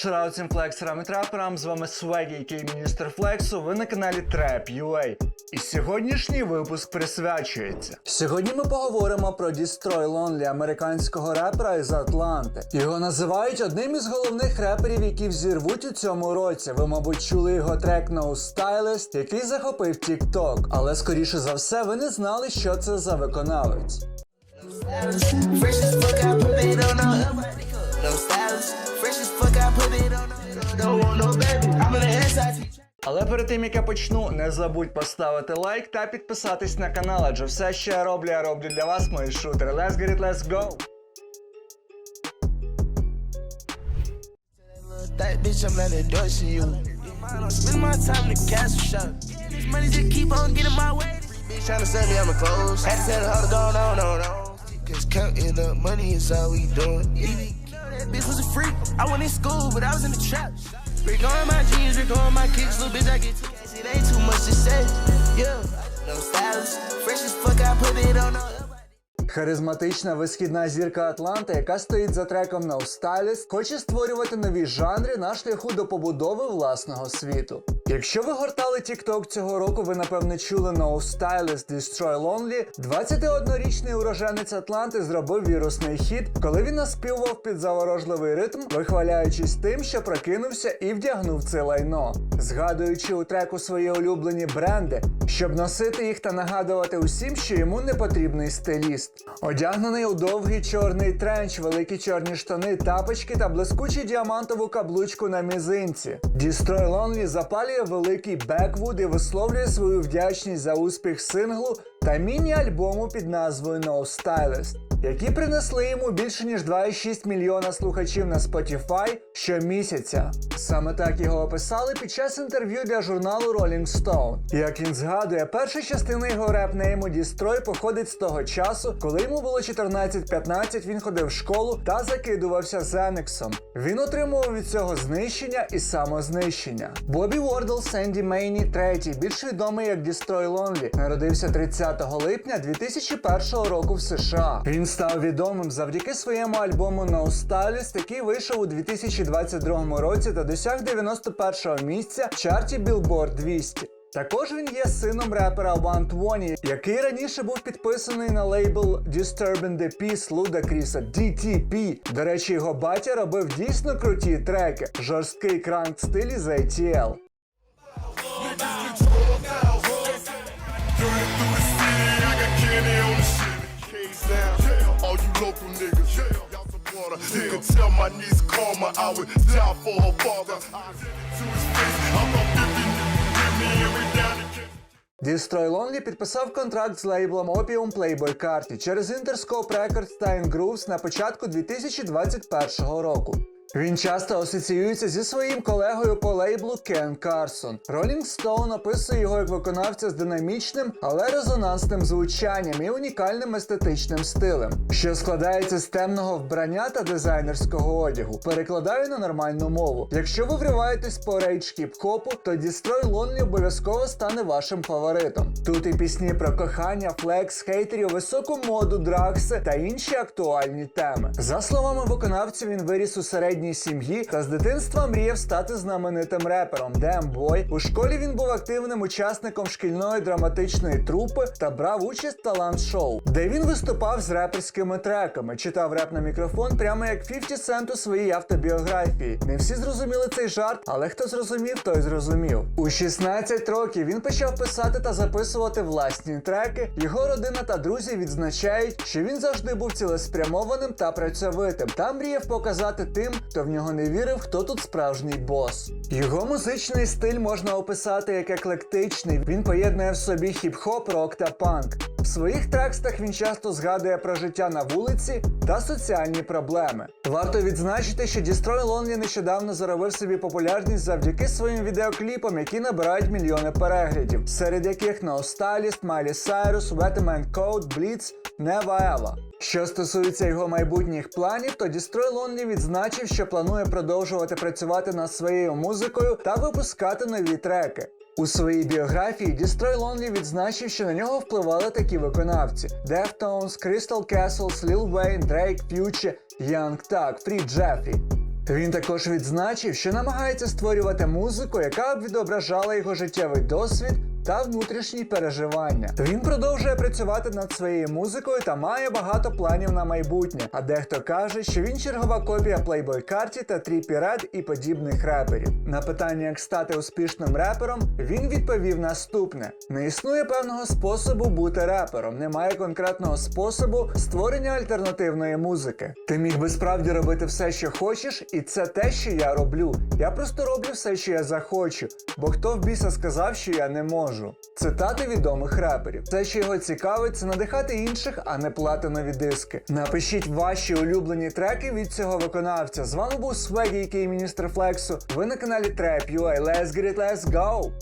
Шарау цим флексерам і траперам, з вами Свегі, який міністр флексу, ви на каналі Trap.ua. І сьогоднішній випуск присвячується. Сьогодні ми поговоримо про Destroy Lonely, американського репера із Атланти. Його називають одним із головних реперів, які взірвуть у цьому році. Ви, мабуть, чули його трек No Stylist, який захопив TikTok. Але скоріше за все, ви не знали, що це за виконавець. Але перед тим як я почну, не забудь поставити лайк та підписатись на канал, адже все, що я роблю, я роблю для вас, мої шутери. Let's get it, let's go! That bitch was a freak. I went in school, but I was in the trap. Rick on my jeans, Rick on my kicks. Little bitch, I get too cash. It ain't too much to say. Yeah, no stylist. Fresh as fuck, I put it on. no Харизматична висхідна зірка Атланти, яка стоїть за треком No Stylist, хоче створювати нові жанри на шляху до побудови власного світу. Якщо ви гортали TikTok цього року, ви напевне чули No Stylist Destroy Lonely. 21-річний уроженець Атланти зробив вірусний хіт, коли він наспівував під заворожливий ритм, вихваляючись тим, що прокинувся і вдягнув це лайно, згадуючи у треку свої улюблені бренди, щоб носити їх та нагадувати усім, що йому не потрібний стиліст. Одягнений у довгий чорний тренч, великі чорні штани, тапочки та блискучу діамантову каблучку на мізинці. Дістрой Лонлі запалює великий беквуд і висловлює свою вдячність за успіх синглу та міні-альбому під назвою No Stylist, які принесли йому більше ніж 2,6 мільйона слухачів на Spotify щомісяця. Саме так його описали під час інтерв'ю для журналу Rolling Stone. Як він згадує, перша частина його реп-нейму Destroy походить з того часу, коли йому було 14-15, він ходив в школу та закидувався Зенексом. Він отримував від цього знищення і самознищення. Бобі Уордл Сенді Мейні III, більш відомий як Destroy Lonely, народився 30 липня 2001 року в США. Він став відомим завдяки своєму альбому No Stylist, який вийшов у 2022 році та досяг 91 го місця в чарті Billboard 200. Також він є сином репера One який раніше був підписаний на лейбл Disturbing the Peace Ludacris DTP. До речі, його батя робив дійсно круті треки, жорсткий кранк стилі з ATL. You could tell my niece Karma I would die for her father. I said it to his face. I'm a 50 me every down the kick. Destroy Lonely підписав контракт з лейблом Opium Playboy Carti через Interscope Records та Ingrooves на початку 2021 року. Він часто асоціюється зі своїм колегою по лейблу Кен Карсон. Rolling Stone описує його як виконавця з динамічним, але резонансним звучанням і унікальним естетичним стилем, що складається з темного вбрання та дизайнерського одягу. Перекладаю на нормальну мову. Якщо ви вриваєтесь по рейдж хіп-хопу, то Destroy Lonely обов'язково стане вашим фаворитом. Тут і пісні про кохання, флекс, хейтерів, високу моду, драгси та інші актуальні теми. За словами виконавця, він виріс у середній сім'ї та з дитинства мріяв стати знаменитим репером Boy. У школі він був активним учасником шкільної драматичної трупи та брав участь в талант-шоу, де він виступав з реперськими треками, читав реп на мікрофон, прямо як 50 Cent у своїй автобіографії. Не всі зрозуміли цей жарт, але хто зрозумів, той зрозумів. У 16 років він почав писати та записувати власні треки. Його родина та друзі відзначають, що він завжди був цілеспрямованим та працьовитим та мріяв показати тим, хто в нього не вірив, хто тут справжній бос. Його музичний стиль можна описати як еклектичний. Він поєднує в собі хіп-хоп, рок та панк. В своїх текстах він часто згадує про життя на вулиці та соціальні проблеми. Варто відзначити, що Destroy Lonely нещодавно заробив собі популярність завдяки своїм відеокліпам, які набирають мільйони переглядів, серед яких Miley Cyrus, Wetman Code, Blitz, Neva Eva. Що стосується його майбутніх планів, то Destroy Lonely відзначив, що планує продовжувати працювати над своєю музикою та випускати нові треки. У своїй біографії Destroy Lonely відзначив, що на нього впливали такі виконавці: Deftones, Crystal Castles, Lil Wayne, Drake, Future, Young Thug, Free Jeffrey. Він також відзначив, що намагається створювати музику, яка б відображала його життєвий досвід та внутрішні переживання. Він продовжує працювати над своєю музикою та має багато планів на майбутнє. А дехто каже, що він чергова копія Playboy Carti та Тріпі Ред і подібних реперів. На питання, як стати успішним репером, він відповів наступне: не існує певного способу бути репером, немає конкретного способу створення альтернативної музики. Ти міг би справді робити все, що хочеш, і це те, що я роблю. Я просто роблю все, що я захочу, бо хто в біса сказав, що я не можу. Цитати відомих реперів. Все, що його цікавить, це надихати інших, а не платинові диски. Напишіть ваші улюблені треки від цього виконавця. З вами був Свегі, який міністр Флексу. Ви на каналі Trap.ua. Let's get it, let's go!